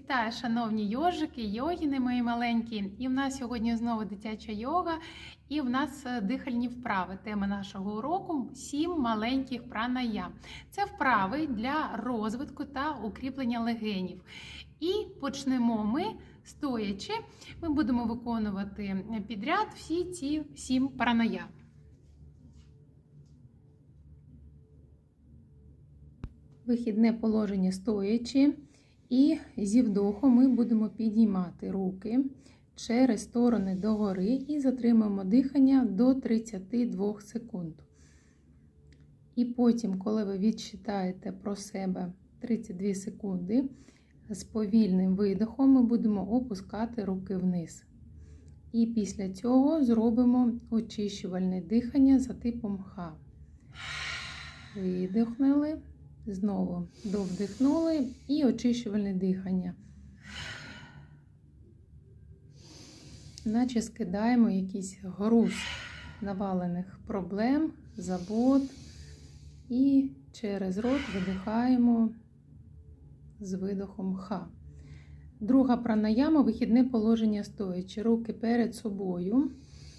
Вітаю, шановні йожики, йогіни мої маленькі. І в нас сьогодні знову дитяча йога, і в нас е, дихальні вправи. Тема нашого уроку сім маленьких пранаям. Це вправи для розвитку та укріплення легенів. І почнемо ми стоячи. Ми будемо виконувати підряд всі ці сім пранаям. Вихідне положення стоячи. І зі вдоху ми будемо підіймати руки через сторони догори і затримуємо дихання до 32 секунд. І потім, коли ви відчитаєте про себе 32 секунди, з повільним видихом ми будемо опускати руки вниз. І після цього зробимо очищувальне дихання за типом Х. Видихнули. Знову довдихнули і очищувальне дихання. Наче скидаємо якийсь груз навалених проблем, забот і через рот видихаємо з видохом Х. Друга пранаяма вихідне положення стоячи. Руки перед собою.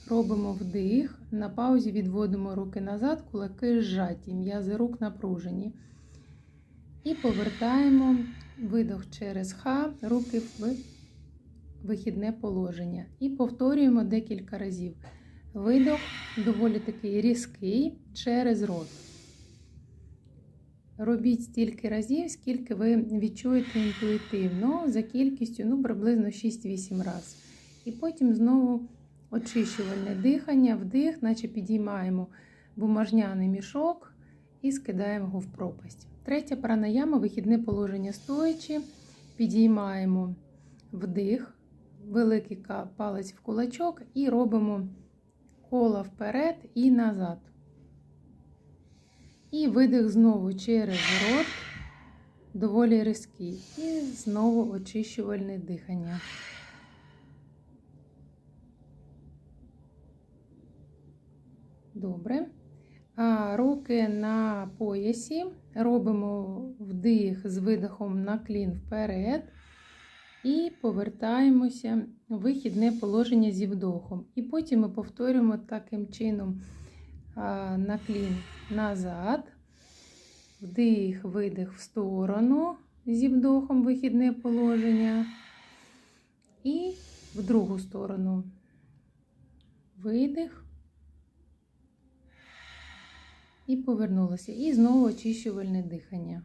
Робимо вдих. На паузі відводимо руки назад, кулаки зжаті, м'язи рук напружені. І повертаємо видох через Х, руки в вихідне положення. І повторюємо декілька разів. Видох доволі такий різкий через рот. Робіть стільки разів, скільки ви відчуєте інтуїтивно, за кількістю ну, приблизно 6-8 разів. І потім знову очищувальне дихання, вдих, наче підіймаємо бумажняний мішок і скидаємо його в пропасть. Третя пранаяма, вихідне положення стоячи. Підіймаємо вдих, великий палець в кулачок і робимо коло вперед і назад. І видих знову через рот, доволі різкий. І знову очищувальне дихання. Добре. Руки на поясі. Робимо вдих з видихом на клін вперед. І повертаємося в вихідне положення зі вдохом. І потім ми повторюємо таким чином на клін назад. Вдих, видих в сторону зі вдохом вихідне положення. І в другу сторону. Видих. І повернулося. І знову очищувальне дихання.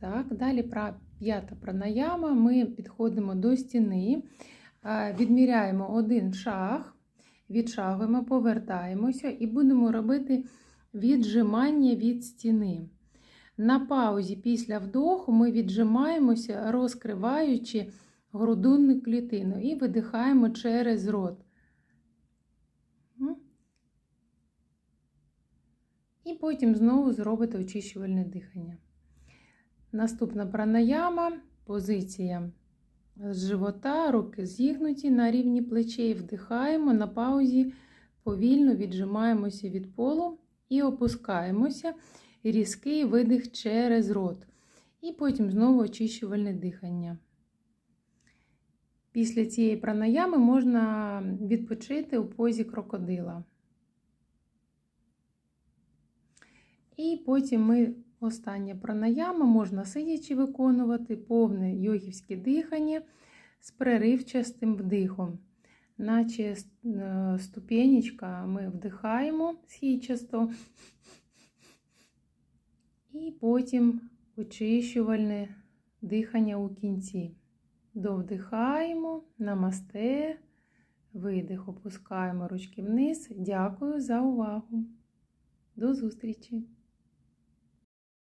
Так, далі п'ята пранаяма. Ми підходимо до стіни, відміряємо один шаг, відшагуємо, повертаємося і будемо робити віджимання від стіни. На паузі після вдоху ми віджимаємося, розкриваючи грудинну клітину і видихаємо через рот. І потім знову зробите очищувальне дихання. Наступна пранаяма, позиція з живота, руки зігнуті на рівні плечей, вдихаємо, на паузі повільно віджимаємося від полу і опускаємося, різкий видих через рот. І потім знову очищувальне дихання. Після цієї пранаями можна відпочити у позі крокодила. І потім ми остання пранаяма можна сидячи виконувати повне йогівське дихання з переривчастим вдихом. Наче е, ступенечка ми вдихаємо східчасто, і потім очищувальне дихання у кінці. Довдихаємо, намасте, видих, опускаємо ручки вниз. Дякую за увагу. До зустрічі!